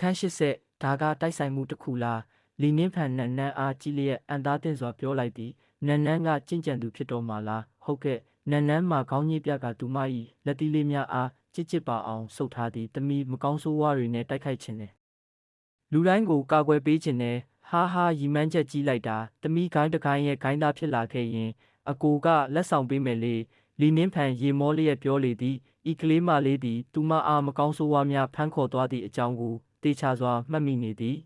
အခန်း80ဒါကတိုက်ဆိုင်မှုတစ်ခုလားလီနင်းဖန်နန်နန်းအားကြည်လျက်အန်သားတင်စွာပြောလိုက်သည်နန်နန်းကကြင့်ကြံသူဖြစ်တော်မှာလားဟုတ်ကဲ့နန်နန်းမှာခေါင်းကြီးပြကသူမ၏လက်တီးလေးများအားချစ်ချစ်ပါအောင်ဆုပ်ထားသည်တမီမကောင်းဆိုးဝါးတွေနဲ့တိုက်ခိုက်ခြင်းနဲ့လူတိုင်းကိုကာကွယ်ပေးခြင်းနဲ့ဟာဟာရီမန်းချက်ကြီးလိုက်တာတမီခိုင်းတခိုင်းရဲ့ခိုင်းသားဖြစ်လာခဲ့ရင် အကိုကလက်ဆောင်ပေးမယ်လေလီနင်းဖန်ရေမောလျက်ပြောလေသည်ဤကလေးမလေးသည်သူမအားမကောင်းဆိုးဝါးများဖမ်းခေါ်သွားသည့်အကြောင်းကို တေချာစွာမှတ်မိနေသည်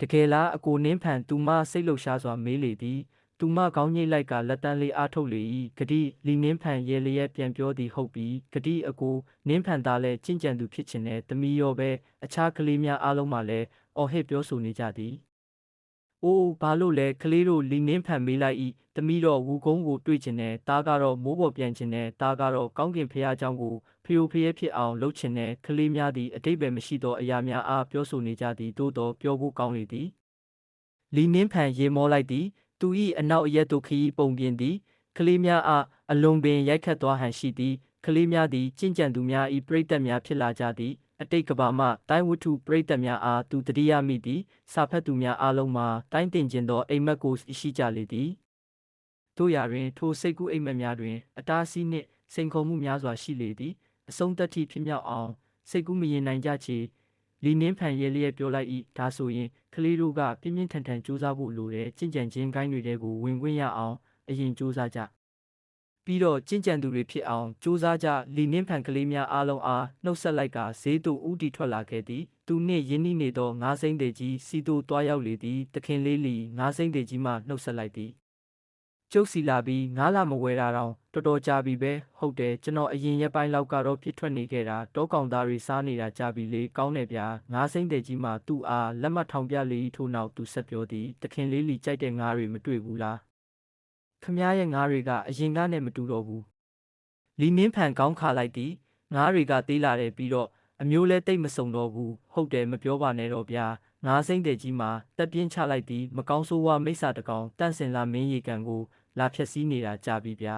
တကယ်လားအကိုနင်းဖန်သူမစိတ်လှုပ်ရှားစွာမေးလေသည်သူမကောင်းညိတ်လိုက်ကလက်တန်းလေးအားထုတ်လေ၏ဂတိလီနင်းဖန်ရဲလျက်ပြန်ပြောသည်ဟုတ်ပြီဂတိအကိုနင်းဖန်သားလည်းကြင့်ကြံသူဖြစ်ခြင်းနဲ့တမီရောပဲအခြားကလေးများအားလုံးမှလည်းအော်ဟစ်ပြောဆိုနေကြသည်။ အိုးဘာလို့လဲကလေးတို့လီနင်းဖန်မေးလိုက်၏တမီတော့ဝူကုန်းကိုတွေ့ခြင်းနဲ့တားကတော့မိုးပေါ်ပြန်ခြင်းနဲ့တားကတော့ကောင်းကင်ဖရာเจ้าကိုဖျို့ဖျဲဖြစ်အောင်လှုပ်ခြင်းနဲ့ကလေးများသည်အတိတ်ပဲမရှိသောအရာများအားပြောဆိုနေကြသည်သို့တော့ပြောဖို့ကောင်းလေသည်။လီနင်းဖန်ရေမောလိုက်သည်သူ၏အနောက်အရက်သို့ခရီးပုံပြင်သည်ကလေးများအားအလွန်ပင်ရိုက်ခတ်သွားဟန်ရှိသည်ကလေးများသည်ကြင်ကြံသူများ၏ပြိတ္တများဖြစ်လာကြသည် အတိတ်ကဘာမှတိုင်းဝတ္ထုပြိတ္တများအားသူတတိယမိသည်စာဖတ်သူများအားလုံးမှာတိုင်းတင်ခြင်းသောအိမ်မက်ကိုရှိကြလေသည်တို့ရာတွင် ထိုစိတ်ကူးအိမ်မက်များတွင် အတားဆီးနှင့်စိန်ခေါ်မှုများစွာရှိလေသည်အဆုံးသက်ထိဖြစ်မြောက်အောင်စိတ်ကူးမရင်နိုင်ကြချေလီနင်းဖန်ရဲလျက်ပြောလိုက်၏ဒါဆိုရင်ကလေးတို့ကပြင်းပြင်းထန်ထန်စူးစမ်းဖို့လိုတယ်ကြင်ကြံခြင်းကိုင်းတွေကိုဝင်ခွင့်ရအောင်အရင်စူးစမ်းကြ ပြီးတော့ကြင်ကြံသူတွေဖြစ်အောင်စူးစမ်းကြလီနင်းဖန်ကလေးများအားလုံးအားနှုတ်ဆက်လိုက်ကဈေးသို့ဥတီထွက်လာခဲ့သည်သူနှင့်ယင်းနှိနေသောငါးစိမ့်တေကြီးစီသို့တွားရောက်လေသည်တခင်လေးလီငါးစိမ့်တေကြီးမှနှုတ်ဆက်လိုက်သည်ကျုပ်စီလာပြီးငါးလာမဝဲတာတော့တော်တော်ကြာပြီပဲဟုတ်တယ်ကျွန်တော်အရင်ရက်ပိုင်းလောက်ကတော့ပြစ်ထွက်နေခဲ့တာတောကောင်သားတွေစားနေတာကြာပြီလေကောင်းတယ်ဗျာငါးစိမ့်တဲ့ကြီးမှသူ့အားလက်မှတ်ထောင်ပြလေထို့နောက်သူဆက်ပြောသည်တခင်လေးလီကြိုက်တဲ့ငါးတွေမတွေ့ဘူးလား ခမားရဲ့ငါးတွေကအရင်ကနဲ့မတူတော့ဘူးလီနင်းဖန်ကောင်းခါလိုက်သည်ငါးတွေကသေးလာတယ်ပြီးတော့အမျိုးလဲတိတ်မစုံတော့ဘူးဟုတ်တယ်မပြောပါနဲ့တော့ဗျာငါးစိမ့်တဲ့ကြီးမှာတက်ပြင်းချလိုက်သည်မကောင်းဆိုးဝါမိစ္ဆာတကောင်တန့်စင်လာမင်းရီကန်ကိုလာဖြက်စီးနေတာကြာပြီဗျာ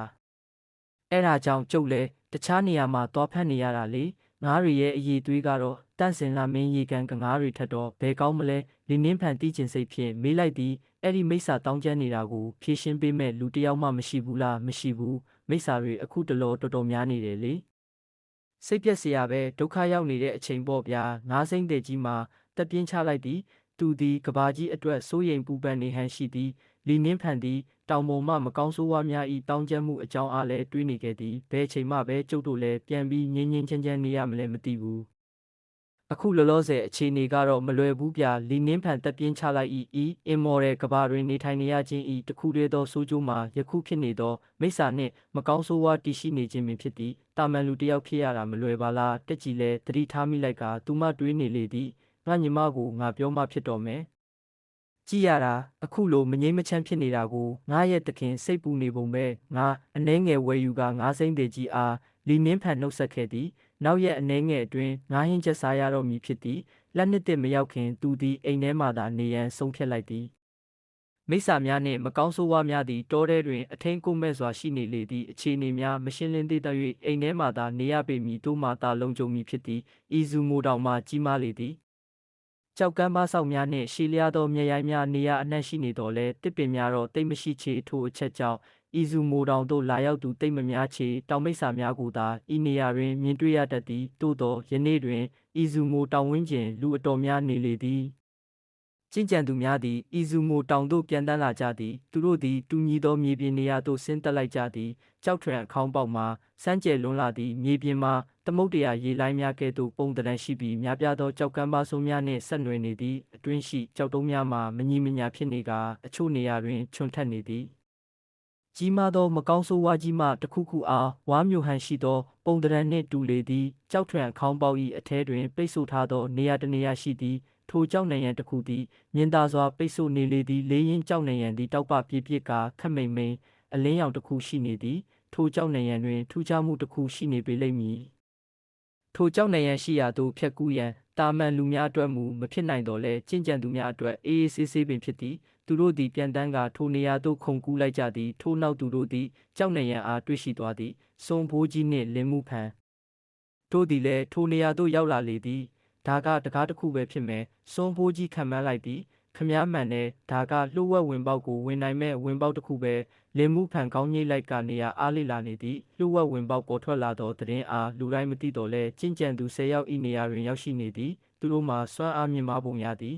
အဲ့ဒါကြောင့်ကျုပ်လည်းတခြားနေရာမှာသွားဖက်နေရတာလေငါးရီရဲ့အည်သွေးကတော့တန့်စင်လာမင်းရေကန်ကငါးရီထက်တော့ဘယ်ကောင်းမလဲလင်းနှင်းဖန်တီးကျင်စိတ်ဖြင့်မေးလိုက်သည် အဲ့ဒီမိစ္ဆာတောင်းကျမ်းနေတာကိုဖြေရှင်းပေးမဲ့လူတယောက်မှမရှိဘူးလားမရှိဘူးမိစ္ဆာတွေအခုတလောတော်တော်များနေတယ်လေစိတ်ပြက်စရာပဲဒုက္ခရောက်နေတဲ့အချိန်ပေါ့ဗျာငါးစိမ့်တဲ့ကြီးမှာတက်ပြင်းချလိုက်သည်သူသည်ကဘာကြီးအတွက်စိုးရိမ်ပူပန်နေဟန်ရှိသည်လီနင်းဖန်သည်တောင်ပေါ်မှမကောင်းဆိုးဝါးများဤတောင်းကျမ်းမှုအကြောင်းအားလည်းတွေးနေခဲ့သည်ဘယ်ချိန်မှပဲကျုပ်တို့လည်းပြန်ပြီးငြင်းငြင်းချမ်းချမ်းနေရမလဲမသိဘူး အခုလောလောဆယ်အခြေအနေကတော့မလွယ်ဘူးဗျာလီနင်းဖန်တက်ပြင်းချလိုက်ဤဤအင်မော်ရဲ့ကဘာတွင်နေထိုင်နေရခြင်းဤတခုတည်းသောဆိုးကျိုးမှာယခုဖြစ်နေသောမိစ္ဆာနှင့်မကောင်းဆိုးဝါးတည်ရှိနေခြင်းပင်ဖြစ်သည်တာမန်လူတစ်ယောက်ဖြစ်ရတာမလွယ်ပါလားတက်ကြည်လဲတတိထားမိလိုက်ကသူမတွေးနေလေသည်ငါညီမကိုငါပြောမှဖြစ်တော်မယ်ကြည့်ရတာအခုလိုမငိမ့်မချမ်းဖြစ်နေတာကိုငါရဲ့တခင်စိတ်ပူနေပုံပဲငါအနှဲငယ်ဝယ်ယူကငါစိမ့်သေးကြီးအားလီမင်းဖန်နှုတ်ဆက်ခဲ့သည် နောက်ရက်အနှဲငယ်အတွင်းငါဟင်းချက်စားရတော့မည်ဖြစ်သည်လက်နှစ်တစ်မရောက်ခင်သူသည်အိမ်ထဲမှသာနေရန်ဆုံးဖြတ်လိုက်သည်မိစ္ဆာများနှင့်မကောင်းဆိုးဝါးများသည်တောထဲတွင်အထင်းကိုမဲ့စွာရှိနေလေသည့်အခြေအနေများမရှင်းလင်းသေးသ၍အိမ်ထဲမှသာနေရပေမည်တို့မှသာလုံခြုံမည်ဖြစ်သည်ဤဇူမိုတောင်မှကြီးမားလေသည်ကြောက်ကမ်းမဆောက်များနှင့်ရှည်လျားသောမြေရိုင်းများနေရာအနှံ့ရှိနေတော်လဲတစ်ပင်များတော့တိတ်မရှိချေအထိုးအချက်ကြောင့် ဤစုမိုတောင်သို့လာရောက်သူတိတ်မများချေတောင်မိတ်ဆာများကိုသာဤနေရာတွင်မြင်တွေ့ရတတ်သည်သို့သောယနေ့တွင်ဤစုမိုတောင်ဝင်းကျင်လူအတော်များနေလေသည်ကျင့်ကြံသူများသည်ဤစုမိုတောင်သို့ပြန်တန်းလာကြသည်သူတို့သည်တူညီသောမြေပြင်နေရာသို့ဆင်းသက်လိုက်ကြသည်ကြောက်ထရန်အခေါင်းပေါက်မှစမ်းကြယ်လွန်းလာသည့်မြေပြင်မှာသမုတ်တရာရေလိုင်းများကဲ့သို့ပုံတရံရှိပြီးများပြားသောကြောက်ကမ်းပါးဆိုးများနှင့်ဆက်နွယ်နေသည့်အတွင်းရှိကြောက်တုံးများမှာမညီမညာဖြစ်နေကာအချို့နေရာတွင်ချွန်ထက်နေသည် ကြီးမားသောမကောင်းဆိုးဝါးကြီးမှတစ်ခုခုအားဝါမျိုးဟန်ရှိသော ပုံတရံနှင့်တူလေသည်ကြောက်ထရန်ခေါင်းပေါက်၏အထဲတွင် ပိတ်ဆို့ထားသောနေရာတစ်နေရာရှိသည်ထိုကြောက်နေရန်တစ်ခုသည်မြင်သာစွာပိတ်ဆို့နေလေသည်လေးရင်ကြောက်နေရန်သည်တောက်ပပြပြစ်ကာခက်မိန်မိန်အလင်းရောင်တစ်ခုရှိနေသည်ထိုကြောက်နေရန်တွင်ထူးခြားမှုတစ်ခုရှိနေပေလိမ့်မည်ထိုကြောက်နေရန်ရှိရာသို့ဖြတ်ကူးရန်တာမန်လူများအတွက်မူမဖြစ်နိုင်တော့လဲကျင့်ကြံသူများအတွက်အေးအေးဆေးဆေးပင်ဖြစ်သည် သူတို့သည်ပြန်တန်းကထိုနေရာသို့ခုန်ကူးလိုက်ကြသည်ထိုနောက်သူတို့သည်ကြောက်နေရန်အားတွေ့ရှိသွားသည်စွန်ဘိုးကြီးနှင့်လင်းမှုဖန်တို့သည်လည်းထိုနေရာသို့ရောက်လာလေသည်ဒါကတကားတစ်ခုပဲဖြစ်မယ်စွန်ဖိုးကြီးခံမှန်းလိုက်သည်ခမားမှန်တဲ့ဒါကလှုပ်ဝက်ဝင်ပေါက်ကိုဝင်နိုင်မဲ့ဝင်ပေါက်တစ်ခုပဲလင်မှုဖန်ကောင်းကြီးလိုက်ကနေရအားလေးလာနေသည်လှုပ်ဝက်ဝင်ပေါက်ပေါ်ထွက်လာသောသတင်းအားလူတိုင်းမသိတော့လဲကျင့်ကြံသူ၁၀ယောက်ဤနေရာတွင်ရောက်ရှိနေသည်သူတို့မှာစွမ်းအားမြင့်မားပုံရသည်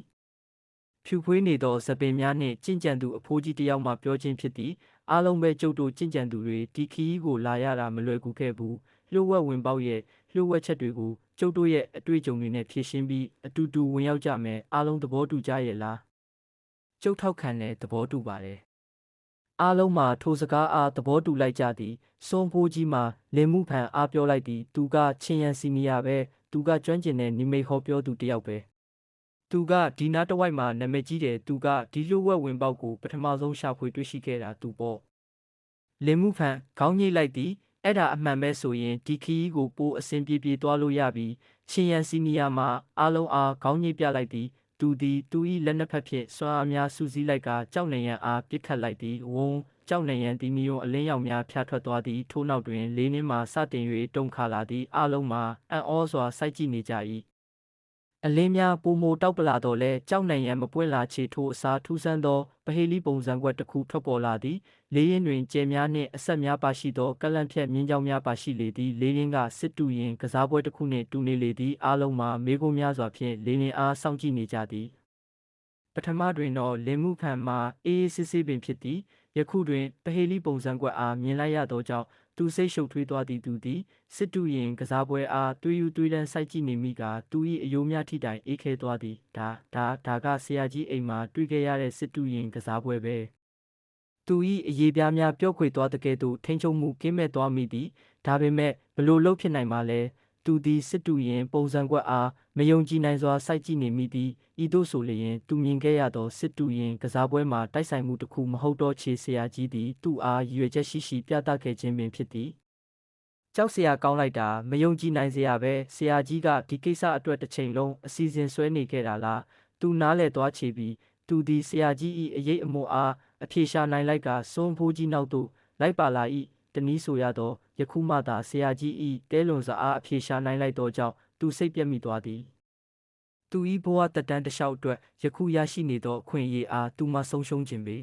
ဖြူဖွေးနေသောဇပင်များနှင့်ကြင့်ကြံသူအဖိုးကြီးတစ်ယောက်မှပြောခြင်းဖြစ်သည်အားလုံးပဲကျုပ်တို့ကြင့်ကြံသူတွေဒီခီးကိုလာရတာမလွယ်ကူခဲ့ဘူးလျှို့ဝှက်ဝင်ပေါက်ရဲ့လျှို့ဝှက်ချက်တွေကိုကျုပ်တို့ရဲ့အတွေ့အကြုံတွေနဲ့ဖြည့်ရှင်းပြီးအတူတူဝင်ရောက်ကြမယ်အားလုံးသဘောတူကြရဲ့လားကျုပ်ထောက်ခံတဲ့သဘောတူပါတယ်အားလုံးမှာထိုစကားအားသဘောတူလိုက်ကြသည်စွန်ဖိုးကြီးမှာလင်မှုဖန်အားပြောလိုက်သည်သူကချင်းရန်စီနီယာပဲသူကကျွမ်းကျင်တဲ့နိမိတ်ဟောပြောသူတစ်ယောက်ပဲ သူကဒီနားတစ်ဝိုက်မှာနာမည်ကြီးတယ်သူကဒီလိုဝက်ဝင်ပေါက်ကိုပထမဆုံးရှာဖွေတွေ့ရှိခဲ့တာသူပေါ့လင်မှုဖန်ခေါင်းညိတ်လိုက်သည်အဲ့ဒါအမှန်ပဲဆိုရင်ဒီခီးကိုပိုအစဉ်ပြေပြေသွားလို့ရပြီချင်းရန်စီနီယာမှာအားလုံးအားခေါင်းညိတ်ပြလိုက်သည်သူသည်သူ၏လက်နှစ်ဖက်ဖြင့်စွမ်းအားများစူးစီးလိုက်ကကြောက်နေရန်အားပစ်ခတ်လိုက်သည်ဝုံကြောက်နေရန်ဒီမီယုံအလင်းရောင်များဖြာထွက်သွားသည်ထို့နောက်တွင်လေးနှင်းမှစတင်၍တုန်ခါလာသည်အားလုံးမှာအံ့ဩစွာစိုက်ကြည့်နေကြ၏ အလင်းများပုံမိုတောက်ပလာတော့လဲကြောက်နိုင်ရန်မပွင့်လာချေထိုးအစားထူးဆန်းသောပဟေလီပုံစံကွက်တစ်ခုထွက်ပေါ်လာသည်လေးရင်တွင်ကျဲများနှင့်အဆက်များပါရှိသောကလန့်ဖြတ်မြင်းကြောင်များပါရှိလေသည်လေးရင်ကစစ်တူရင်ကစားပွဲတစ်ခုနှင့်တူနေလေသည်အားလုံးမှာမေကုန်းများစွာဖြင့်လေးရင်အားစောင့်ကြည့်နေကြသည်ပထမတွင်တော့လင်မှုခံမှာအေးအေးဆေးဆေးပင်ဖြစ်သည် ယခုတွင်ပဟေလီပုံစံကွက်အားမြင်လိုက်ရသောကြောင့်သူစိတ်ရှုပ်ထွေးသွားသည်သူသည်စစ်တူရင်ကစားပွဲအားတွေးယူတွေးတန်းစိုက်ကြည့်နေမိကသူ၏အယိုးများထိတိုင်အေးခဲသွားသည်ဒါဒါဒါကဆရာကြီးအိမ်မှာတွေ့ခဲ့ရတဲ့စစ်တူရင်ကစားပွဲပဲသူ၏အရေးပြားများပျော့ခွေသွားတဲ့ကဲ့သို့ထိန်ချုံမှုကင်းမဲ့သွားမိသည်ဒါပေမဲ့ဘလို့လှုပ်ဖြစ်နိုင်ပါလဲ သူသည်စစ်တူရင်ပုံစံကွက်အားမယုံကြည်နိုင်စွာစိုက်ကြည့်နေမိသည်ဤသို့ဆိုလျင်သူမြင်ခဲ့ရသောစစ်တူရင်ကစားပွဲမှာတိုက်ဆိုင်မှုတစ်ခုမဟုတ်တော့ချေဆရာကြီးသည်သူ့အားရည်ရွယ်ချက်ရှိရှိပြသခဲ့ခြင်းပင်ဖြစ်သည်ကြောက်စရာကောင်းလိုက်တာမယုံကြည်နိုင်စရာပဲဆရာကြီးကဒီကိစ္စအတွက်တစ်ချိန်လုံးအစီအစဉ်ဆွဲနေခဲ့တာလားသူနားလဲသွားချေပြီးသူသည်ဆရာကြီး၏အရေးအမွတ်အားအပြေရှာနိုင်လိုက်ကစွန်းဖိုးကြီးနောက်သို့လိုက်ပါလာ၏ တနည်းဆိုရသောယခုမှသာဆရာကြီး၏တဲလွန်စွာအားအပြေရှာနိုင်လိုက်သောကြောင့်သူစိတ်ပြတ်မိသွားသည်သူ၏ဘဝတက်တန်းတစ်လျှောက်အတွက်ယခုရရှိနေသောအခွင့်အရေးအားသူမှဆုံးရှုံးခြင်းပေ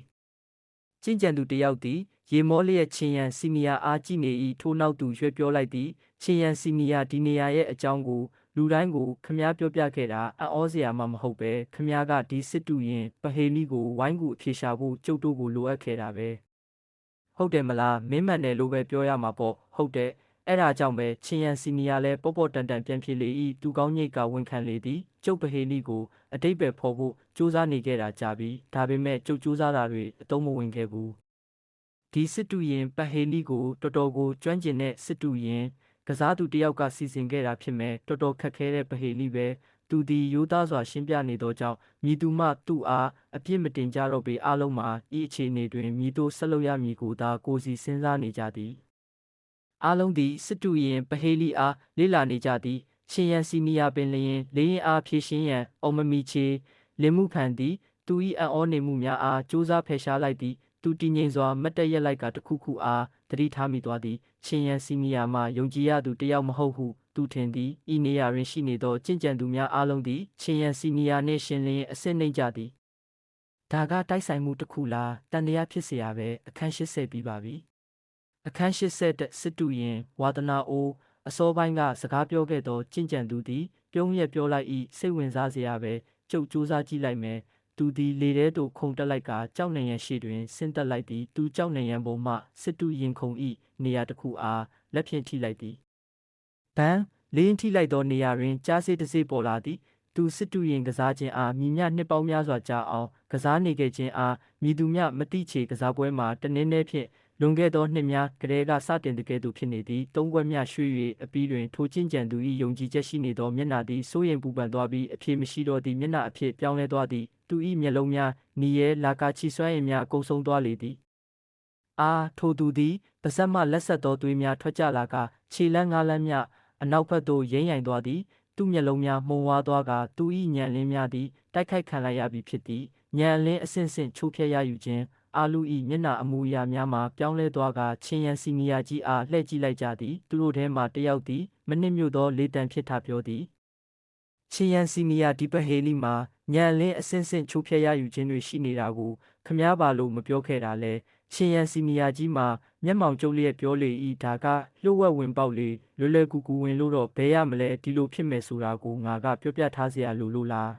ကျင့်ကြံသူတစ်ယောက်သည်ရေမောလျက်ချင်းရန်စီနီယာအားကြည့်နေ၏ထို့နောက်သူရွှေ့ပြောလိုက်သည်ချင်းရန်စီနီယာဒီနေရာရဲ့အကြောင်းကိုလူတိုင်းကိုခမားပြောပြခဲ့တာအံ့ဩစရာမှမဟုတ်ပဲခမားကဒီစစ်တူရင်ပဟေလီကိုဝိုင်းကူအဖြေရှာဖို့ကျုပ်တို့ကိုလိုအပ်ခဲ့တာပဲ ဟုတ်တယ်မလားမင်းမှန်တယ်လို့ပဲပြောရမှာပေါ့ဟုတ်တယ်အဲ့ဒါကြောင့်ပဲချင်းရန်စီနီယာလည်းပေါ့ပေါ့တန်တန်ပြန်ဖြစ်လေ၏သူကောင်းညိတ်ကဝန်ခံလေသည်ကျုပ်ပဟေလီကိုအတိတ်ပဲဖော်ဖို့စူးစမ်းနေခဲ့တာကြာပြီဒါပေမဲ့ကျုပ်စူးစမ်းတာတွေအတုံးမဝင်ခဲ့ဘူးဒီစစ်တူရင်ပဟေလီကိုတော်တော်ကိုကျွမ်းကျင်တဲ့စစ်တူရင်ကစားသူတယောက်ကစီစဉ်ခဲ့တာဖြစ်မဲ့တော်တော်ခက်ခဲတဲ့ပဟေလီပဲ သူသည်ရိုးသားစွာရှင်းပြနေသောကြောင့်မြည်သူမှသူ့အားအပြစ်မတင်ကြတော့ပေအလုံးမှာဤအခြေအနေတွင်မြည်သူဆက်လုပ်ရမည်ကိုသာကိုစီစဉ်းစားနေကြသည်အားလုံးသည်စစ်တူရင်ပဟေလီအားလေးလာနေကြသည်ရှင်ရန်စီနီယာပင်လျင်လေးရင်အားဖြည့်ရှင်းရန်အောင်မမီချေလင်မှုခံသည်သူ၏အံ့ဩနေမှုများအားစူးစမ်းဖယ်ရှားလိုက်သည်သူတည်ငြိမ်စွာမတ်တရက်လိုက်ကတခုခုအားတတိထားမိသွားသည်ရှင်ရန်စီနီယာမှယုံကြည်ရသူတယောက်မဟုတ်ဟု သူထင်သည်ဤနေရာတွင်ရှိနေသောကြင်ကြံသူများအားလုံးသည်ရှင်ရန်စီနီယာနှင့်ရှင်လင်းအစစ်နှိမ့်ကြသည်ဒါကတိုက်ဆိုင်မှုတစ်ခုလားတန်တရားဖြစ်เสียရပဲအခန်း80ပြီးပါပြီအခန်း80တဲ့စစ်တူရင်ဝါဒနာအိုးအစောပိုင်းကစကားပြောခဲ့သောကြင်ကြံသူသည်ပြုံးရက်ပြောလိုက်၏စိတ်ဝင်စားစရာပဲကျုပ်စူးစမ်းကြည့်လိုက်မယ်သူသည်လေထဲသို့ခုန်တက်လိုက်ကကြောက်နေရန်ရှိတွင်ဆင်းသက်လိုက်သည်သူကြောက်နေရန်ပေါ်မှစစ်တူရင်ခုန်၏နေရာတစ်ခုအားလက်ဖြင့်ထိလိုက်သည် ဘန်းလင်းထိလိုက်သောနေရာတွင်ကြားစေးတစေးပေါ်လာသည်သူစစ်တူရင်ကစားခြင်းအားမြည်မြနှစ်ပေါင်းများစွာကြာအောင်ကစားနေခဲ့ခြင်းအားမြည်သူမြမတိချေကစားပွဲမှာတနည်းနည်းဖြင့်လွန်ခဲ့သောနှစ်များကလေးကစတင်တကယ်သူဖြစ်နေသည်သုံးခွက်မြရွှေ၍အပြီးတွင်ထိုချင်းကြံသူ၏ယုံကြည်ချက်ရှိနေသောမျက်နှာသည်စိုးရင်ပူပန်သွားပြီးအဖြစ်မရှိတော့သည့်မျက်နှာအဖြစ်ပြောင်းလဲသွားသည်သူ၏မျက်လုံးများနီရဲလာကာချီဆွမ်းရင်များအကုန်ဆုံးသွားလေသည်အာထိုသူသည်ပါဇက်မှလက်ဆက်သောသွေးများထွက်ကြလာကခြေလန်းငါးလန်းမြ အနောက်ဘက်သို့ရိမ့်ရိုင်သွားသည် သူ့မျက်လုံးများမှုံဝါသွားကသူ၏ညံလင်းများသည်တိုက်ခိုက်ခံလိုက်ရပြီဖြစ်သည်ညံလင်းအဆင့်ဆင့်ချိုးဖျက်ရယူခြင်းအာလူဤမျက်နှာအမူအရာများမှာပြောင်းလဲသွားကချင်းရန်စီနီယာကြီးအားလှည့်ကြည့်လိုက်ကြသည်သူတို့ထဲမှတယောက်သည်မနစ်မြို့သောလေတံဖြစ်တာပြောသည်ချင်းယန်စီနီယာဒီပဟေလီမှာညံလင်းအစင်းစင်းချိုးဖျက်ရယူခြင်းတွေရှိနေတာကိုခမားပါလို့မပြောခဲ့တာလဲ ချင်းယန်စီနီယာကြီးမှာမျက်မှောင်ကျုပ်လျက်ပြောလေဤဒါကလှုပ်ဝက်ဝင်ပေါက်လေလွယ်လွယ်ကူကူဝင်လို့တော့ဘဲရမလဲဒီလိုဖြစ်မယ်ဆိုတာကိုငါကပြောပြထားเสียလို့လို့လား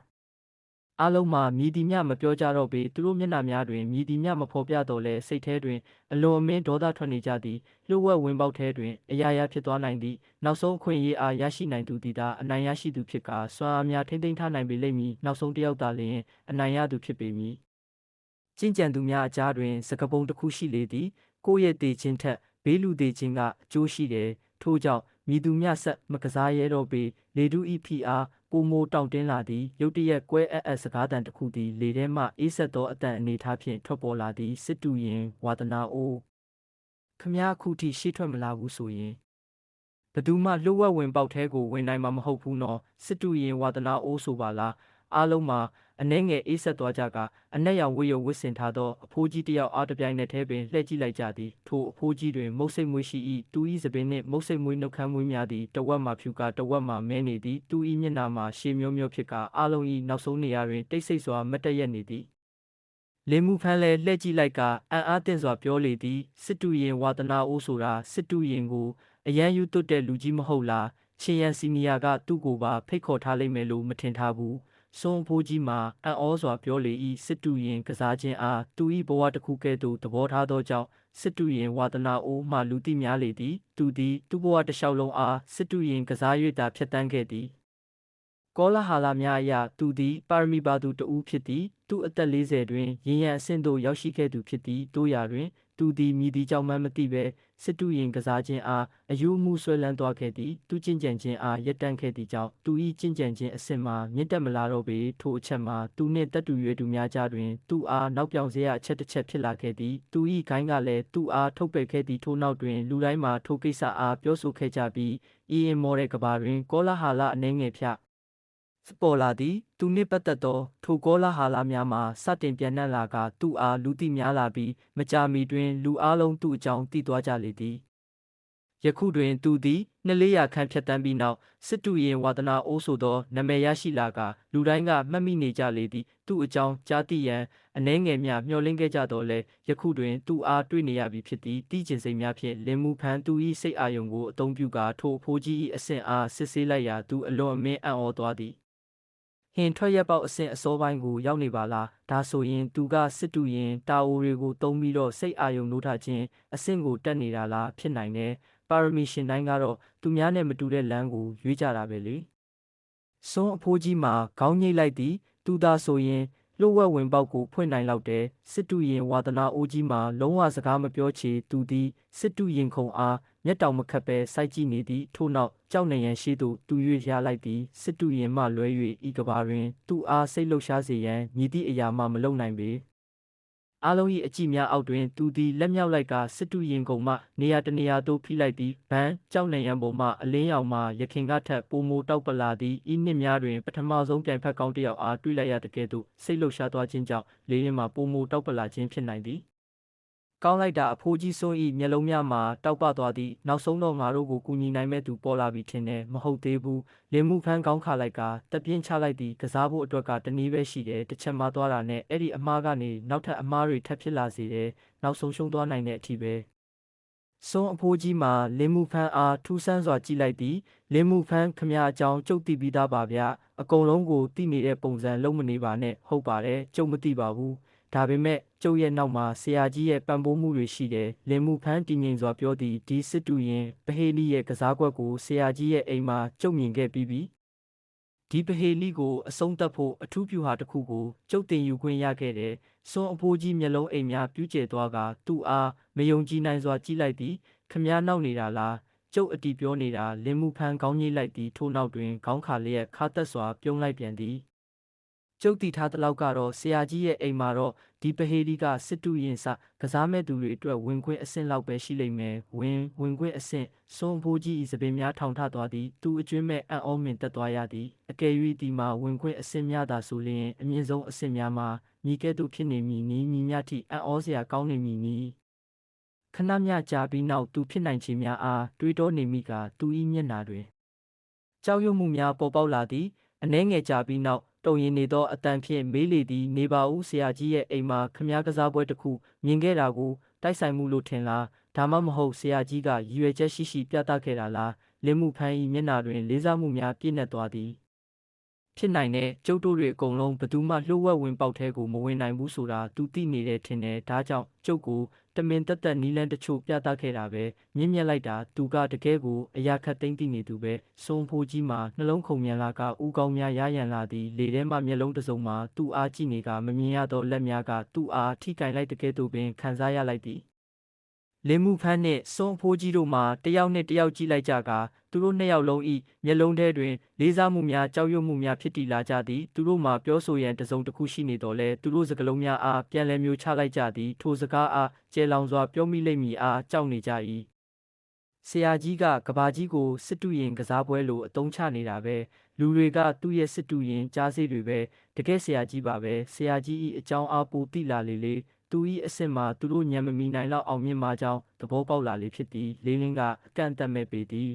အလုံးမှာမြည်ဒီမြမပြောကြတော့ပေသူတို့မျက်နှာများတွင်မြည်ဒီမြမဖော်ပြတော့လဲစိတ်ထဲတွင်အလွန်အမင်းဒေါသထွက်နေကြသည်လှုပ်ဝက်ဝင်ပေါက်ထဲတွင်အရာရာဖြစ်သွားနိုင်သည်နောက်ဆုံးအခွင့်အရေးအားရရှိနိုင်သူသည်သာအနိုင်ရရှိသူဖြစ်ကာစွမ်းအားများထိမ့်သိမ်းထားနိုင်ပေလိမ့်မည်နောက်ဆုံးတစ်ယောက်သာလျှင်အနိုင်ရသူဖြစ်ပေမည် ကျင့်ကြံသူများအကြားတွင်စကပုံတစ်ခုရှိလေသည်ကိုယ့်ရဲ့တည်ခြင်းထက်ဘေးလူတည်ခြင်းကအကျိုးရှိတယ်ထို့ကြောင့်မိသူမြဆက်မကစားရဲတော့ပေလေတူဤဖီအားကိုမိုတောင့်တင်းလာသည်ရုတ်တရက်ကွဲအပ်အပ်စကားတန်တစ်ခုသည်လေထဲမှအေးဆက်သောအတန်အနေထားဖြင့်ထွက်ပေါ်လာသည်စစ်တူရင်ဝါသနာအိုးခမည်းခုထိရှေ့ထွက်မလာဘူးဆိုရင်ဘသူမှလှုပ်ဝက်ဝင်ပေါက်ထဲကိုဝင်နိုင်မှာမဟုတ်ဘူးနော်စစ်တူရင်ဝါသနာအိုးဆိုပါလား အားလုံးမှာအနှဲငယ်အေးဆက်သွားကြကအနက်ရောင်ဝတ်ရုံဝတ်ဆင်ထားသောအဖိုးကြီးတစ်ယောက်အားတပြိုင်နက်တည်းပင်လှည့်ကြည့်လိုက်ကြသည်ထိုအဖိုးကြီးတွင် မုတ်စိတ်မွေးရှိ၏သူ၏သပင်နှင့်မုတ်စိတ်မွေးနှုတ်ခမ်းမွေးများသည်တဝက်မှဖြူကာတဝက်မှမဲနေသည်သူ၏မျက်နှာမှာရှေမျိုးမျိုးဖြစ်ကာအားလုံး၏နောက်ဆုံးနေရာတွင်တိတ်ဆိတ်စွာမတ်တက်ရက်နေသည်လင်းမှုဖန်းလဲလှည့်ကြည့်လိုက်ကအံ့အားသင့်စွာပြောလေသည်စစ်တူရင်ဝါသနာအိုးဆိုတာစစ်တူရင်ကိုအရန်ယူတွတ်တဲ့လူကြီးမဟုတ်လားချင်းရန်စီနီယာကသူ့ကိုပါဖိတ်ခေါ်ထားလိမ့်မယ်လို့မထင်ထားဘူး စွန်ဖိုးကြီးမှာအံ့ဩစွာပြောလေ၏စစ်တူရင်ကစားခြင်းအားသူ၏ဘဝတစ်ခုကဲ့သို့သဘောထားသောကြောင့်စစ်တူရင်ဝါသနာအိုးမှလူသိများလေသည်သူသည်သူ့ဘဝတစ်လျှောက်လုံးအားစစ်တူရင်ကစား၍သာဖြတ်တန်းခဲ့သည်ကောလာဟာလာများအရသူသည်ပါရမီပါသူတဦးဖြစ်သည်သူအသက်40တွင်ရင်ရန်အဆင့်သို့ရောက်ရှိခဲ့သူဖြစ်သည်တို့ရာတွင် သူသည်မိသည်ကြောင့်မှမသိဘဲ စစ်တူရင်ကစားခြင်းအားအယူမှုဆွဲလန်းသွားခဲ့သည်သူကျင့်ကြံခြင်းအားရက်တန့်ခဲ့သည့်ကြောင့်သူ၏ကျင့်ကြံခြင်းအစစ်မှာမြင့်တက်မလာတော့ပေထိုအချက်မှာသူနှင့်တက်တူရွယ်သူများကြားတွင်သူအားနောက်ပြောင်စရာအချက်တစ်ချက်ဖြစ်လာခဲ့သည်သူ၏ခိုင်းကလည်းသူအားထုတ်ပယ်ခဲ့သည့်ထိုနောက်တွင်လူတိုင်းမှာထိုကိစ္စအားပြောဆိုခဲ့ကြပြီးအီအင်မော်တဲ့ကဘာတွင်ကောလာဟာလအနှဲငယ်ဖြ စပေါ်လာသည်သူနှင့်ပတ်သက်သောထိုကောလာဟာလာများမှာစတင်ပြန်နှံ့လာကသူ့အားလူသိများလာပြီးမကြာမီတွင်လူအလုံးသူ့အကြောင်းသိသွားကြလေသည်ယခုတွင်သူသည်နှစ်လေးရာခန့်ဖြတ်တန်းပြီးနောက်စစ်တူရင်ဝါဒနာအိုးဆိုသောနာမည်ရရှိလာကလူတိုင်းကမှတ်မိနေကြလေသည်သူ့အကြောင်းကြားသိရန်အနှဲငယ်များမျှော်လင့်ခဲ့ကြတော့လဲယခုတွင်သူ့အားတွေ့နေရပြီဖြစ်သည်တီးကျင်စိတ်များဖြင့်လင်မူဖန်သူ၏စိတ်အာယုံကိုအသုံးပြုကာထိုအဖိုးကြီး၏အဆင့်အားစစ်ဆေးလိုက်ရာသူအလွန်အမင်းအံ့ဩသွားသည် ဟင်ထွက်ရက်ပေါက်အဆင့်အစောပိုင်းကိုရောက်နေပါလားဒါဆိုရင်သူကစစ်တူရင်တာအိုတွေကိုတုံးပြီးတော့စိတ်အာယုံနိုးထခြင်းအဆင့်ကိုတက်နေတာလားဖြစ်နိုင်တယ်ပါရမီရှင်တိုင်းကတော့သူများနဲ့မတူတဲ့လမ်းကိုရွေးကြတာပဲလေစွန်းအဖိုးကြီးမှာခေါင်းညိတ်လိုက်သည်သူသာဆိုရင် လှုပ်ဝက်ဝင်ပေါက်ကိုဖွင့်နိုင်လောက်တယ်စစ်တူရင်ဝါသနာအိုးကြီးမှာလုံးဝစကားမပြောချေသူသည်စစ်တူရင်ခုံအားမျက်တောင်မခတ်ပဲစိုက်ကြည့်နေသည်ထို့နောက်ကြောက်နေရန်ရှိသူသူ၍ရလိုက်သည်စစ်တူရင်မှလွဲ၍ဤကဘာတွင် သူ့အားစိတ်လှုပ်ရှားစေရန်မြည်သည့်အရာမှမလုံနိုင်ပေ အားလုံး၏အကြည့်များအောက်တွင် သူသည်လက်မြောက်လိုက်ကစစ်တူရင်ကုန်မှ နေရာတနေရာသို့ဖိလိုက်သည်ဗန်းကြောက်နေရန်ပေါ်မှအလင်းရောင်မှရခင်ကထက်ပိုမိုတောက်ပလာသည်ဤနှစ်များတွင်ပထမဆုံးပြန်ဖက်ကောင်းတစ်ယောက်အားတွေ့လိုက်ရတဲ့ကဲ့သို့စိတ်လှုပ်ရှားသွားခြင်းကြောင့်လေးရင်မှပိုမိုတောက်ပလာခြင်းဖြစ်နိုင်သည် ကောင်းလိုက်တာအဖိုးကြီးစွန်းဤမျက်လုံးများမှာတောက်ပသွားသည်နောက်ဆုံးတော့ငါတို့ကိုကူညီနိုင်မဲ့သူပေါ်လာပြီထင်တယ်မဟုတ်သေးဘူးလင်မှုဖန်းကောင်းခါလိုက်ကတပြင်းချလိုက်သည်ကစားဖို့အတွက်ကတနည်းပဲရှိတယ်တစ်ချက်မှသွားတာနဲ့အဲ့ဒီအမားကနေနောက်ထပ်အမားတွေထပ်ဖြစ်လာစေတယ်နောက်ဆုံးရှုံးသွားနိုင်တဲ့အထိပဲစွန်းအဖိုးကြီးမှာလင်းမှုဖန်းအားထူးဆန်းစွာကြည့်လိုက်သည်လင်းမှုဖန်းခမရအကြောင်းကြုတ်တိပြီးသားပါဗျအကုန်လုံးကိုသိနေတဲ့ပုံစံလုံးမနေပါနဲ့ဟုတ်ပါတယ်ကြုံမသိပါဘူး ဒါပေမဲ့ကျုပ်ရဲ့နောက်မှာဆရာကြီးရဲ့ပံ့ပိုးမှုတွေရှိတယ်လင်မှုဖန်းတည်ငြိမ်စွာပြောသည်ဒီစစ်တူရင်ပဟေလီရဲ့ကစားကွက်ကိုဆရာကြီးရဲ့အိမ်မှာကျုပ်မြင်ခဲ့ပြီးပြီဒီပဟေလီကိုအဆုံးသတ်ဖို့အထူးပြူဟာတစ်ခုကိုကျုပ်တင်ယူခွင့်ရခဲ့တယ်စွန်အဖိုးကြီးမျက်လုံးအိမ်များပြူးကျဲသွားကသူ့အားမယုံကြည်နိုင်စွာကြည့်လိုက်သည်ခမည်းနောက်နေတာလားကျုပ်အတီပြောနေတာလင်မှုဖန်းခေါင်းကြီးလိုက်သည်ထို့နောက်တွင်ခေါင်းခါလျက်ခါသက်စွာပြုံးလိုက်ပြန်သည် ကျုပ်တည်ထားသလောက်ကတော့ဆရာကြီးရဲ့အိမ်မှာတော့ဒီပဟေဒီကစစ်တူရင်စကစားမဲ့သူတွေအတွက်ဝင်ခွင့်အဆင့်လောက်ပဲရှိလိမ့်မယ်ဝင်ဝင်ခွင့်အဆင့်စွန်ဖိုးကြီးဤစပင်များထောင်ထသွားသည်သူအကျွင်းမဲ့အံ့ဩမင်တက်သွားရသည်အကယ်၍ဒီမှာဝင်ခွင့်အဆင့်များသာဆိုလျင်အမြင့်ဆုံးအဆင့်များမှာမိကဲ့သို့ဖြစ်နေမည်နီးမိများထိအံ့ဩစရာကောင်းနေမည်နီးခဏမြကြာပြီးနောက်သူဖြစ်နိုင်ခြင်းများအားတွေးတောနေမိကသူ၏မျက်နာတွင်ကြောက်ရွံ့မှုများပေါ်ပေါက်လာသည်အနှဲငယ်ကြာပြီးနောက် တုံရင်နေသောအတန်ဖြင့်မေးလေသည်နေပါဦးဆရာကြီးရဲ့အိမ်မှာခမားကစားပွဲတစ်ခုမြင်ခဲ့တာကိုတိုက်ဆိုင်မှုလို့ထင်လားဒါမှမဟုတ်ဆရာကြီးကရည်ရွယ်ချက်ရှိရှိပြသခဲ့တာလားလင်းမှုဖန်း၏မျက်နှာတွင်လေးစားမှုများပြည့်နှက်သွားသည်ဖြစ်နိုင်တဲ့ကျုပ်တို့တွေအကုန်လုံးဘသူမှလှုပ်ဝက်ဝင်ပေါက်ထဲကိုမဝင်နိုင်ဘူးဆိုတာသူသိနေတယ်ထင်တယ်ဒါကြောင့်ကျုပ်ကို တမင်တက်တက်နီလန်းတချို့ပြသခဲ့တာပဲမြင့်မြတ်လိုက်တာသူကတကယ်ကိုအရာခတ်သိမ့်သိနေသူပဲစွန်ဖိုးကြီးမှာနှလုံးခုန်မြန်လာကဥကောင်းများရရန်လာသည်လေထဲမှမျက်လုံးတစ်စုံမှာသူ့အားကြည့်နေကမမြင်ရသောလက်များကသူ့အားထိကင်လိုက်တကယ်သူပင်ခံစားရလိုက်သည် လင်းမှုဖန်းနှင့်စွန်ဖိုးကြီးတို့မှတယောက်နှင့်တယောက်ကြည့်လိုက်ကြကာသူတို့နှစ်ယောက်လုံး၏မျက်လုံးထဲတွင်လေးစားမှုများကြောက်ရွံ့မှုများဖြစ်တည်လာကြသည်သူတို့မှပြောဆိုရန်တစုံတစ်ခုရှိနေတော်လဲသူတို့စကားလုံးများအားပြန်လည်မျိုးချလိုက်ကြသည်ထိုစကားအားကျဲလောင်စွာပြောမိလိမ့်မည်အားကြောက်နေကြ၏ဆရာကြီးကကဘာကြီးကိုစစ်တူရင်ကစားပွဲလိုအတုံးချနေတာပဲလူတွေကသူ့ရဲ့စစ်တူရင်ကြားစေတွေပဲတကယ်ဆရာကြီးပါပဲဆရာကြီး၏အကြောင်းအားပိုတိလာလေလေ သူ၏အစ်စ်မှာသူတို့ညံမမီနိုင်လောက်အောင်မြင့်မာကြောင်းသဘောပေါက်လာလေဖြစ်သည်လေးလင်းကအကန့်အသတ်မဲ့ပေသည်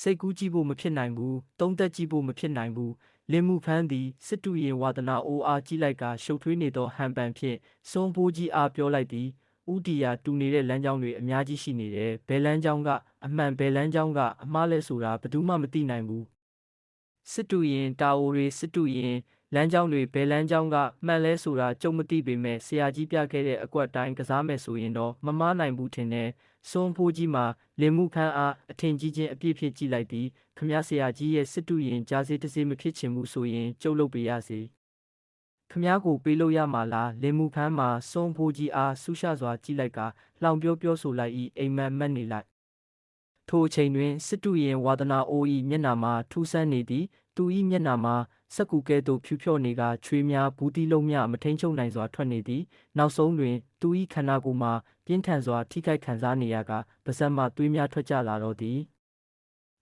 စိတ်ကူးကြည့်ဖို့မဖြစ်နိုင်ဘူးတုံးသက်ကြည့်ဖို့မဖြစ်နိုင်ဘူးလင်းမှုဖန်းသည်စစ်တူရင်ဝါဒနာအိုးအားကြည့်လိုက်ကရှုပ်ထွေးနေသောဟန်ပန်ဖြင့်စွန်ဖိုးကြီးအားပြောလိုက်သည်ဥတီယာတူနေတဲ့လမ်းကြောင်းတွေအများကြီးရှိနေတယ်ဘယ်လမ်းကြောင်းကအမှန်ဘယ်လမ်းကြောင်းကအမှားလဲဆိုတာဘယ်သူမှမသိနိုင်ဘူးစစ်တူရင်တာအိုတွေစစ်တူရင် လမ်းကြောင်းတွေဘယ်လမ်းကြောင်းကမှန်လဲဆိုတာကြုံမသိပေမဲ့ဆရာကြီးပြခဲ့တဲ့အကွက်တိုင်းကစားမယ်ဆိုရင်တော့မမားနိုင်ဘူးထင်တယ်စွန်ဖိုးကြီးမှာလင်မှုခန်းအားအထင်ကြီးချင်းအပြည့်ဖြစ်ကြည့်လိုက်သည်ခမဆရာကြီးရဲ့စစ်တူရင်ကြားစေးတစေးမဖြစ်ချင်ဘူးဆိုရင်ကြုတ်လုပ်ပေးရစေခမကိုပေးလို့ရမှာလားလင်မှုခန်းမှာစွန်ဖိုးကြီးအားဆူရှစွာကြည့်လိုက်ကလှောင်ပြောပြောဆိုလိုက်၏အိမ်မက်မက်နေလိုက်ထိုအချိန်တွင်စစ်တူရင်ဝါဒနာအို၏မျက်နှာမှာထူးဆန်းနေသည်သူ၏မျက်နှာမှာ စက်ကူကဲ့သို့ဖြူဖြော့နေကချွေးများဘူးတီလုံးများမထိန်ချုပ်နိုင်စွာထွက်နေသည်နောက်ဆုံးတွင် သူ၏ခန္ဓာကိုယ်မှာပြင်းထန်စွာထိခိုက်ခံစားနေရကပါးစပ်မှသွေးများထွက်ကြလာတော့သည်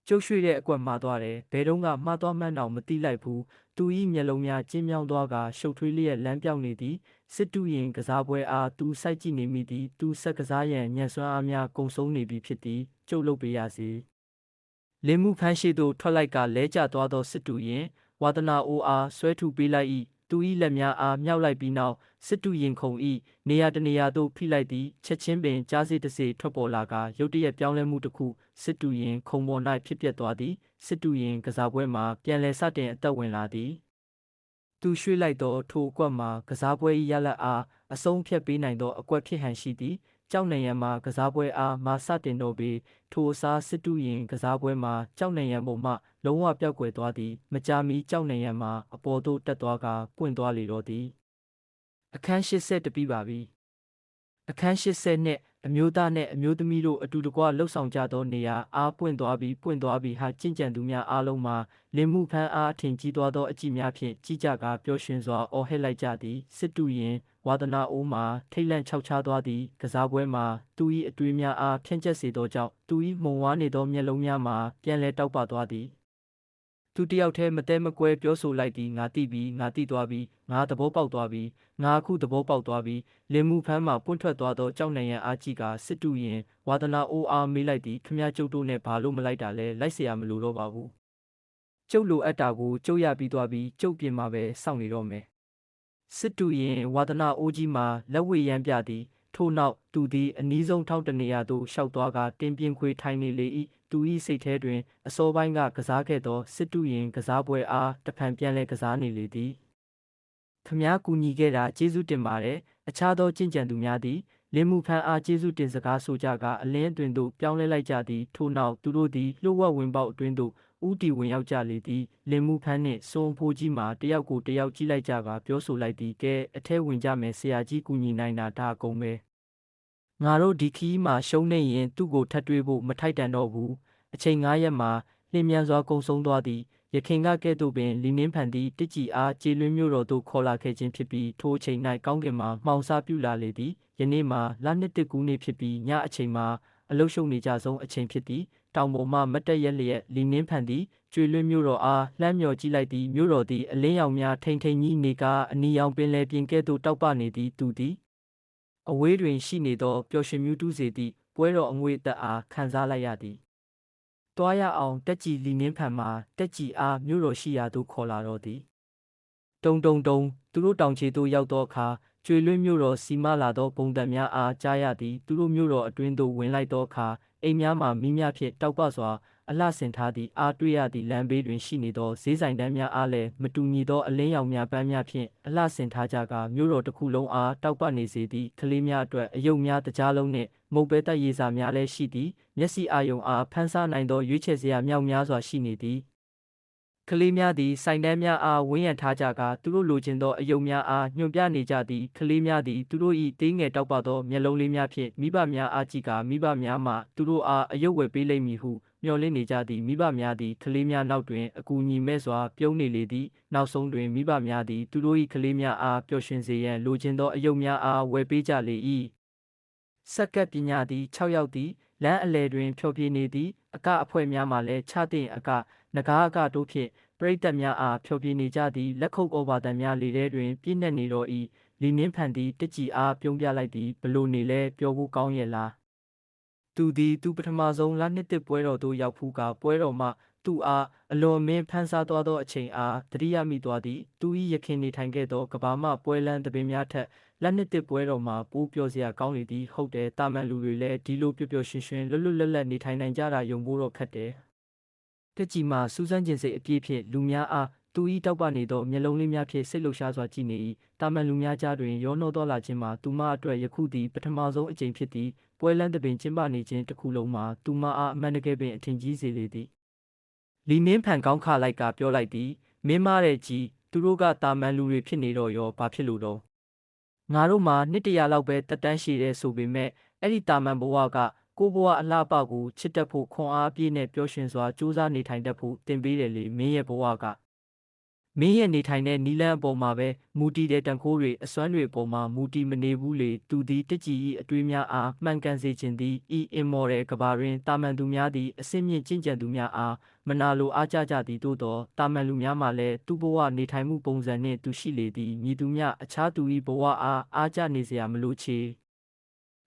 ကျုပ်ရွှေ့တဲ့အကွက်မှားသွားတယ်ဘယ်တော့မှမှားသွားမှန်းတော့မသိလိုက်ဘူးသူ၏မျက်လုံးများကျဉ်းမြောင်းသွားကရှုပ်ထွေးလျက်လမ်းပြောင်းနေသည်စစ်တူရင်ကစားပွဲအားသူစိုက်ကြည့်နေမိသည်သူဆက်ကစားရန်ညံ့စွမ်းအားများကုံဆုံးနေပြီဖြစ်သည်ကျုပ်လုပ်ပေးရစေလင်းမှုဖန်းရှိသို့ထွက်လိုက်ကလဲကျသွားသောစစ်တူရင် ဝါဒနာအိုအားဆွဲထုပေးလိုက်၏သူ၏လက်များအားမြောက်လိုက်ပြီးနောက်စစ်တူရင်ခုံ၏နေရာတနေရာသို့ဖိလိုက်သည်ချက်ချင်းပင်ကြားစေတစေထွက်ပေါ်လာကရုတ်တရက်ပြောင်းလဲမှုတစ်ခုစစ်တူရင်ခုံပေါ်၌ဖြစ်ပျက်သွားသည်စစ်တူရင်ကစားပွဲမှာပြန်လည်စတင်အသက်ဝင်လာသည်သူရွှေ့လိုက်သောထိုအကွက်မှာကစားပွဲ၏ရလဒ်အားအဆုံးဖြတ်ပေးနိုင်သောအကွက်ဖြစ်ဟန်ရှိသည် ကြောက်နေရန်မှာကစားပွဲအားမစတင်တော့ပြီးထိုအစားစစ်တူရင်ကစားပွဲမှာကြောက်နေရန်ပုံမှလုံးဝပျောက်ကွယ်သွားသည်မကြာမီကြောက်နေရန်မှာအပေါ်သို့တက်သွားကပွင့်သွားလေတော့သည်အခန်း80တပြီပါပြီ အခန်း80နှင့်အမျိုးသားနှင့်အမျိုးသမီးတို့အတူတကွလှုပ်ဆောင်ကြသောနေရာအားပွင့်သွားပြီးပွင့်သွားပြီးဟာကြင်ကြံသူများအားလုံးမှာလင်မှုဖန်းအားထင်ကြီးသွားသောအကြည့်များဖြင့်ကြီးကြကာပျော်ရွှင်စွာအော်ဟစ်လိုက်ကြသည်စစ်တူရင်ဝါဒနာအိုးမှာထိတ်လန့်ခြောက်ခြားသွားသည်ကစားပွဲမှာသူ၏အတွေးများအားဖြန့်ကျက်စေသောကြောင့်သူ၏မှုံဝါးနေသောမျက်လုံးများမှာပြန်လဲတောက်ပသွားသည် သူတယောက်တည်းမတဲမကွဲပြောဆိုလိုက်သည်ငါတိပြီငါတိသွားပြီငါသဘောပေါက်သွားပြီငါအခုသဘောပေါက်သွားပြီလင်မှုဖမ်းမှပွန့်ထွက်သွားသောကြောက်နေရန်အားကြီးကစစ်တူရင်ဝါဒနာအိုးအားမေးလိုက်သည်ခမည်းကျုပ်တို့နဲ့ဘာလို့မလိုက်တာလဲလိုက်เสียရမလို့တော့ပါဘူးကျုပ်လိုအပ်တာကိုကျုပ်ရပြီးသွားပြီးကျုပ်ပြင်မှာပဲစောင့်နေတော့မယ်စစ်တူရင်ဝါဒနာအိုးကြီးမှာလက်ဝဲရမ်းပြသည် ထို့နောက်သူသည်အနီးဆုံးထောက်တနေရာသို့ရှောက်သွားကတင်းပြင်းခွေထိုင်နေလေ၏သူ၏စိတ်ထဲတွင်အစောပိုင်းကကစားခဲ့သောစစ်တူရင်ကစားပွဲအားတဖန်ပြန်လဲကစားနေလေသည်ခမားကူညီခဲ့တာကျေးဇူးတင်ပါတယ်အခြားသောကြင်ကြံသူများသည်လင်းမှုဖန်းအားကျေးဇူးတင်စကားဆိုကြကအလင်းအတွင်သို့ပြောင်းလဲလိုက်ကြသည်ထို့နောက်သူတို့သည်လှုပ်ဝက်ဝင်ပေါက်အတွင်သို့ ဦးတီဝင်ရောက်ကြလေသည်လင်မှုဖန်းနှင့်စွန်ဖိုးကြီးမှာတယောက်ကိုတယောက်ကြည့်လိုက်ကြကပြောဆိုလိုက်သည်ကဲအထဲဝင်ကြမယ်ဆရာကြီးကူညီနိုင်တာဒါအကုန်ပဲငါတို့ဒီခီးမှာရှုံးနေရင်သူ့ကိုထပ်တွေးဖို့မထိုက်တန်တော့ဘူးအချိန်9ရက်မှာလင်းမြန်စွာကုံဆုံးသွားသည်ရခင်ကကဲ့သို့ပင်လီနင်းဖန်သည်တစ်ကြည်အားကျေလွင်းမြို့တော်သို့ခေါ်လာခဲ့ခြင်းဖြစ်ပြီးထိုအချိန်၌ကောင်းကင်မှာမှောင်စားပြုလာလေသည်ယနေ့မှာလနှစ်တကူးနေ့ဖြစ်ပြီးညအချိန်မှာအလုရှုံနေကြဆုံးအချိန်ဖြစ်သည် တောင်ပေါ်မှမတ်တက်ရက်လျက်လီနင်းဖန်သည်ကျွေလွင်းမြို့တော်အားလှမ်းမြော်ကြည့်လိုက်သည်မြို့တော်သည်အလင်းရောင်များထိန်ထိန်ကြီးနေကအနီရောင်ပင်လယ်ပြင်ကဲ့သို့တောက်ပနေသည်သူသည်အဝေးတွင်ရှိနေသောပျော်ရွှင်မြူးတူးစေသည့်ပွဲတော်အငွေ့သက်အားခံစားလိုက်ရသည်တွားရအောင်တက်ကြည်လီနင်းဖန်မှာတက်ကြည်အားမြို့တော်ရှိရာသို့ခေါ်လာတော့သည်တုံတုံတုံသူတို့တောင်ချေသို့ရောက်သောအခါကျွေလွင်းမြို့တော်စီမလာသောပုံတံများအားကြားရသည်သူတို့မြို့တော်အတွင်းသို့ဝင်လိုက်သောအခါ အိမ်များမှမိများဖြင့်တောက်ပစွာအလှဆင်ထားသည့်အားတွေ့ရသည့်လမ်းဘေးတွင်ရှိနေသောဈေးဆိုင်တန်းများအားလည်းမတူညီသောအလင်းရောင်များပန်းများဖြင့်အလှဆင်ထားကြကာမြို့တော်တစ်ခုလုံးအားတောက်ပနေစေသည့်ကလေးများအတွက်အယုတ်များတကြားလုံးနှင့်မုတ်ပဲတက်ရည်စာများလည်းရှိသည်မျက်စိအာယုံအားဖန်းဆနိုင်သောရွေးချယ်စရာမြောက်များစွာရှိနေသည် ကလေးများသည်စိုင်တန်းများအားဝန်းရံထားကြကာသူတို့လိုချင်သောအယုံများအားညွှန်ပြနေကြသည်ကလေးများသည်သူတို့၏တင်းငယ်တောက်ပသောမျက်လုံးလေးများဖြင့်မိဘများအားကြည့်ကာမိဘများမှသူတို့အားအယုတ်ဝယ်ပေးလိမ့်မည်ဟုမျှော်လင့်နေကြသည့်မိဘများသည်ကလေးများနောက်တွင်အကူအညီမဲ့စွာပြုံးနေလေသည်နောက်ဆုံးတွင်မိဘများသည်သူတို့၏ကလေးများအားပျော်ရွှင်စေရန်လိုချင်သောအယုတ်များအားဝယ်ပေးကြလေ၏စက္ကပ်ပညာသည်6ယောက်သည်လမ်းအလယ်တွင်ဖြောပြနေသည်အကအဖွဲများမှလည်းချသည့်အက နဂါအကတို့ဖြင့်ပရိသတ်များအားဖြောပြနေကြသည်လက်ခုပ်ဩဘာတန်များလေထဲတွင် ပြည့်နှက်နေတော့၏လီနင်းဖန်သည်တက်ကြည်အားပြုံးပြလိုက်သည်ဘလို့နေလဲပြောဖို့ကောင်းရဲ့လားသူသည်သူပထမဆုံးလနှစ်တစ်ပွဲတော်သို့ရောက်ဖူးကပွဲတော်မှသူအားအလွန်အမင်းဖန်ဆားသွားသောအချိန်အားတတိယမိသွားသည်သူ၏ရခင်နေထိုင်ခဲ့သောကဘာမှပွဲလန်းသပင်များထက်လက်နှစ်တစ်ပွဲတော်မှာပိုးပြောစရာကောင်းလေသည်ဟုတ်တယ်တာမန်လူတွေလည်းဒီလိုပျော်ပျော်ရွှင်ရွှင်လွတ်လွတ်လပ်လပ်နေထိုင်နိုင်ကြတာယုံဖို့တော့ခက်တယ် တက်ကြီးမှစူးစမ်းကျင်စိတ်အပြည့်ဖြင့်လူများအားသူ၏တောက်ပနေသောမျက်လုံးလေးများဖြင့်စိတ်လှုပ်ရှားစွာကြည့်နေ၏တာမန်လူများကြားတွင်ရောနှောသောလာခြင်းမှာသူမအတွက်ယခုသည်ပထမဆုံးအကြိမ်ဖြစ်သည်ပွဲလန်းသပင်ကျင်းပနေခြင်းတစ်ခုလုံးမှာသူမအားအမှန်တကယ်ပင်အထင်ကြီးစေလေသည်လီနင်းဖန်ကောင်းခလိုက်ကပြောလိုက်သည်မင်းမားတဲ့ကြီးသူတို့ကတာမန်လူတွေဖြစ်နေတော့ရောဘာဖြစ်လို့တော့ငါတို့မှာနှစ်တရာလောက်ပဲတက်တန်းရှိတဲ့ဆိုပေမဲ့အဲ့ဒီတာမန်ဘဝက ကိုဘဝအလှပကိုချစ်တတ်ဖို့ခွန်အားပြည့်နဲ့ပျော်ရွှင်စွာကြိုးစားနေထိုင်တတ်ဖို့တင်ပေးတယ်လေမင်းရဲ့ဘဝကမင်းရဲ့နေထိုင်တဲ့နီလန်းအပေါ်မှာပဲမူတီတဲ့တန်ခိုးတွေအစွမ်းတွေပေါ်မှာမူတီမနေဘူးလေသူသည်တကြည်ဤအတွေးများအားမှန်ကန်စေခြင်းသည်ဤအင်မော်တဲ့ကဘာရင်တာမန်သူများသည်အစင်းမြင့်ကျင့်ကြံသူများအားမနာလိုအားကြကြသည်သို့သောတာမန်လူများမှလည်းသူ့ဘဝနေထိုင်မှုပုံစံနှင့်သူရှိလေသည်မြည်သူများအခြားသူ၏ဘဝအားအားကြနေစရာမလိုချေ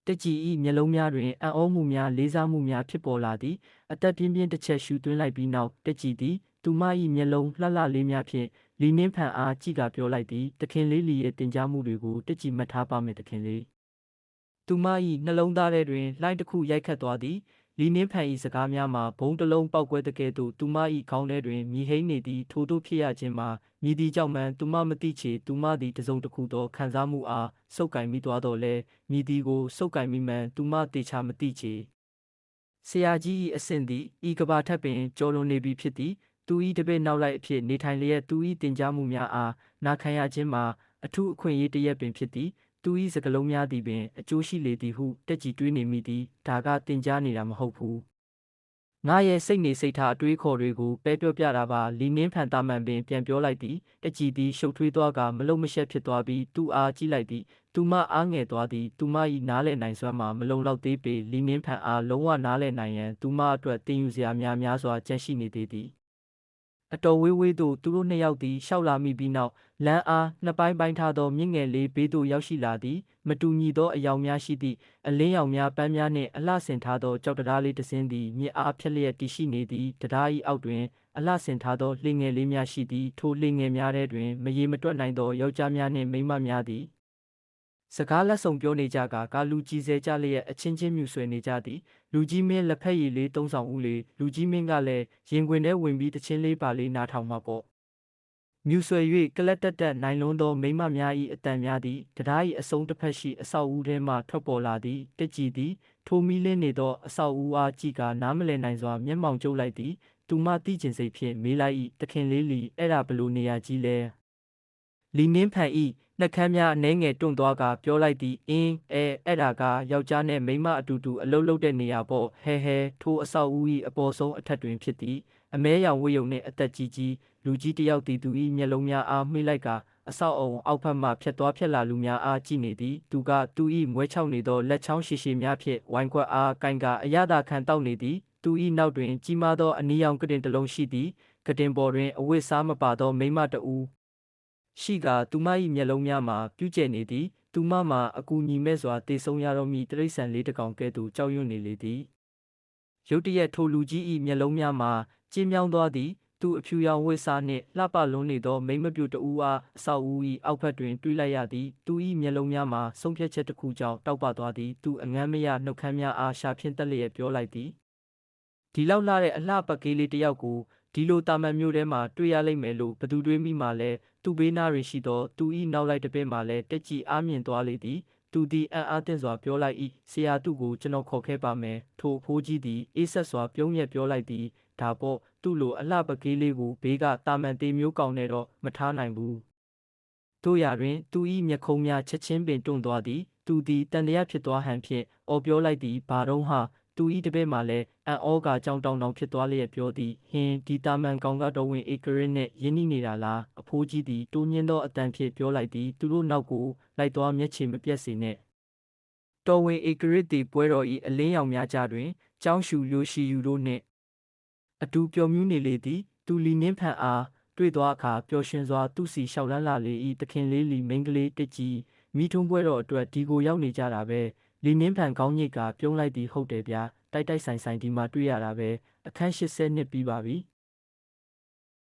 တကြည်ဤမျက်လုံးများတွင်အံ့ဩမှုများလေးစားမှုများဖြစ်ပေါ်လာသည်အသက်ပြင်းပြင်းတစ်ချက်ရှူသွင်းလိုက်ပြီးနောက်တကြည်သည်သူမ၏မျက်လုံးလှလှလေးများဖြင့်လီနင်းဖန်အားကြည့်ကပြောလိုက်သည်တခင်လေးလီရဲ့တင် जा မှုတွေကိုတကြည်မှတ်ထားပါမယ်တခင်လေးသူမ၏နှလုံးသားထဲတွင်လှိုင်းတစ်ခုရိုက်ခတ်သွားသည် လီနင်းဖန်၏စကားများမှာဘုံတစ်လုံးပောက်ကွဲတဲ့ကဲ့သို့သူမ၏ခေါင်းထဲတွင်မြည်ဟိန်းနေသည့်ထိုတို့ဖြစ်ရခြင်းမှာမြည်သည်ကြောင့်မှန်သူမမသိချေသူမသည်တစုံတစ်ခုသောခံစားမှုအားစုပ်ကင်မိသွားတော့လဲမြည်သည်ကိုစုပ်ကင်မိမှန်သူမတေချာမသိချေဆရာကြီး၏အဆင့်သည်ဤကဘာထက်ပင်ကျော်လွန်နေပြီဖြစ်သည်သူ၏တပည့်နောက်လိုက်အဖြစ်နေထိုင်လျက်သူ၏တင် जा မှုများအားနာခံရခြင်းမှာအထူးအခွင့်အရေးတစ်ရက်ပင်ဖြစ်သည် သူ၏စကလုံးများသည်ပင်အကျိုးရှိလေသည်ဟုတက်ကြည်တွေးနေမိသည်ဒါကတင် जा နေတာမဟုတ်ဘူးငါရဲ့စိတ်နေစိတ်ထားအတွေးခေါ်တွေကိုပဲပြောပြတာပါလီနင်းဖန်တာမန်ပင်ပြန်ပြောလိုက်သည်တကြည်သည်ရှုပ်ထွေးသွားကမလုံမရှက်ဖြစ်သွားပြီးသူ့အားကြည့်လိုက်သည်သူမအားငယ်သွားသည်သူမ၏နားလည်နိုင်စွမ်းမှာမလုံလောက်သေးပေလီနင်းဖန်အားလုံးဝနားလည်နိုင်ရန်သူမအတွက်တင်ယူစရာများများစွာကြန့်ရှိနေသေးသည် အတော်ဝေးဝေးသို့သူတို့နှစ်ယောက်သည်ရှောက်လာမိပြီးနောက်လမ်းအားနှစ်ပိုင်းပိုင်းထားသောမြင့်ငယ်လေးဘေးသို့ရောက်ရှိလာသည်မတူညီသောအယောင်များရှိသည့်အလင်းရောင်များပန်းများနှင့်အလှဆင်ထားသောကြောက်တရားလေးတစ်စင်းသည်မြစ်အားဖြက်လျက်တည်ရှိနေသည့်တရား၏အောက်တွင်အလှဆင်ထားသောလှေငယ်လေးများရှိသည်ထိုလှေငယ်များထဲတွင်မရေမတွက်နိုင်သောယောက်ျားများနှင့်မိန်းမများသည်စကားလက်ဆောင်ပြောနေကြကကာလူကြီးစဲကြလျက်အချင်းချင်းမြူဆွေနေကြသည် လူကြီးမင်းလက်ဖက်ရည်လေးသုံးဆောင်ဦးလေလူကြီးမင်းကလည်းရင်ခွင်ထဲဝင်ပြီးတချင်းလေးပါလေးနားထောင်မှာပေါ့မြူဆွေ၍ကလတ်တက်တက်နိုင်လွန်းသောမိမများ၏အတန်များသည်တရား၏အစုံတစ်ဖက်ရှိအဆောက်အဦထဲမှထွက်ပေါ်လာသည်တက်ကြည်သည်ထိုမီလင်းနေသောအဆောက်အဦအားကြည့်ကနားမလည်နိုင်စွာမျက်မှောင်ကျုပ်လိုက်သည်သူမသိကျင်စိတ်ဖြင့်မေးလိုက်၏တခင်လေးလီအဲ့ဒါဘလို့နေရာကြီးလဲလီနင်းဖန်၏ နှက်ခမ်းများအနှဲငယ်တွန့်သွားကပြောလိုက်သည်အင်းအဲအဲ့ဒါကယောက်ျားနဲ့မိန်းမအတူတူအလုပ်လုပ်တဲ့နေရာပေါ့ဟဲဟဲထိုအဆောက်အဦ၏အပေါ်ဆုံးအထက်တွင်ဖြစ်သည်အမဲရောင်ဝတ်ယုံနှင့်အသက်ကြီးကြီးလူကြီးတစ်ယောက်သည်သူ၏မျက်လုံးများအားမှိလိုက်ကအဆောက်အုံအောက်ဖက်မှဖြတ်သွားဖြတ်လာလူများအားကြည့်နေသည်သူကသူ၏မွဲချောက်နေသောလက်ချောင်းရှည်ရှည်များဖြင့်ဝိုင်းခွက်အားကင်ကအရသာခံတောက်နေသည်သူ၏နောက်တွင်ကြီးမားသောအနီရောင်ကတင်တစ်လုံးရှိသည်ကတင်ပေါ်တွင်အဝတ်စားမပါသောမိန်းမတဦး ရှိကသူမ၏မျက်လုံးများမှာပြုကျဲနေသည်သူမမှာအကူညီမဲ့စွာတေဆုံးရတော့မည်တရိษံလေးတစ်ကောင်ကဲ့သို့ကြောက်ရွံ့နေလေသည်ရုတ်တရက်ထိုလူကြီး၏မျက်လုံးများမှာကျင်းမြောင်းသွားသည်သူအဖြူရောင်ဝတ်စားနှင့်လှပလွန်းနေသောမိန်းမပြူတဦးအားအဆောက်အဦ၏အောက်ဘက်တွင်တွေ့လိုက်ရသည်သူ၏မျက်လုံးများမှာဆုံးဖြတ်ချက်တစ်ခုကြောင့်တောက်ပသွားသည်သူအငမ်းမရနှုတ်ခမ်းများအားရှာဖြင့်တက်လျက်ပြောလိုက်သည်ဒီလောက်လှတဲ့အလှပကလေးလေးတစ်ယောက်ကိုဒီလိုတာမန်မျိုးထဲမှာတွေ့ရလိမ့်မယ်လို့ဘသူတွေးမိမှလဲ သူ့ဘေးနားတွင်ရှိသောသူ၏နောက်လိုက်တစ်ပင်မှလည်းတက်ကြည်အားမြင်သွားလေသည်သူသည်အံ့အားသင့်စွာပြောလိုက်၏ဆရာသူ့ကိုကျွန်တော်ခေါ်ခဲ့ပါမယ်ထိုအဖိုးကြီးသည်အေးဆက်စွာပြုံးရက်ပြောလိုက်သည်ဒါပေါ့သူ့လိုအလှပကလေးလေးကိုဘေးကတာမန်သေးမျိုးကောင်းနဲ့တော့မထားနိုင်ဘူးတို့ရတွင်သူ၏မျက်ခုံးများချက်ချင်းပင်တွန့်သွားသည်သူသည်တန်တရားဖြစ်သွားဟန်ဖြင့်အော်ပြောလိုက်သည်ဘာတော့ဟာ သူ၏တပည့်မှလည်းအံ့ဩကာကြောင်တောင်တောင်ဖြစ်သွားလျက်ပြောသည်ဟင်ဒီတာမန်ကောင်ကတော့ဝင်ဧကရစ်နှင့်ယင်းနှိနေတာလားအဖိုးကြီးသည်တိုးညင်းသောအတန်ဖြင့်ပြောလိုက်သည်သူတို့နောက်ကိုလိုက်သွားမျက်ခြေမပြတ်စေနှင့်တော်ဝင်ဧကရစ်သည်ပွဲတော်၏အလင်းရောင်များကြားတွင်ကျောင်းရှူလျိုရှိယူတို့နှင့်အတူပျော်မြူးနေလေသည်သူလီနှင်းဖန်အားတွေ့သောအခါပျော်ရွှင်စွာသူ့စီလျှောက်လန်းလာလေ၏တခင်လေးလီမိန်းကလေးတစ်ကြီးမိထုံးပွဲတော်အတွက်ဒီကိုရောက်နေကြတာပဲ လီနှင်းဖန်ကောင်းညစ်ကပြုံးလိုက်သည်ဟုတ်တယ်ဗျာတိုက်တိုက်ဆိုင်ဆိုင်ဒီမှာတွေ့ရတာပဲအခန်း80နှစ်ပြီးပါပြီ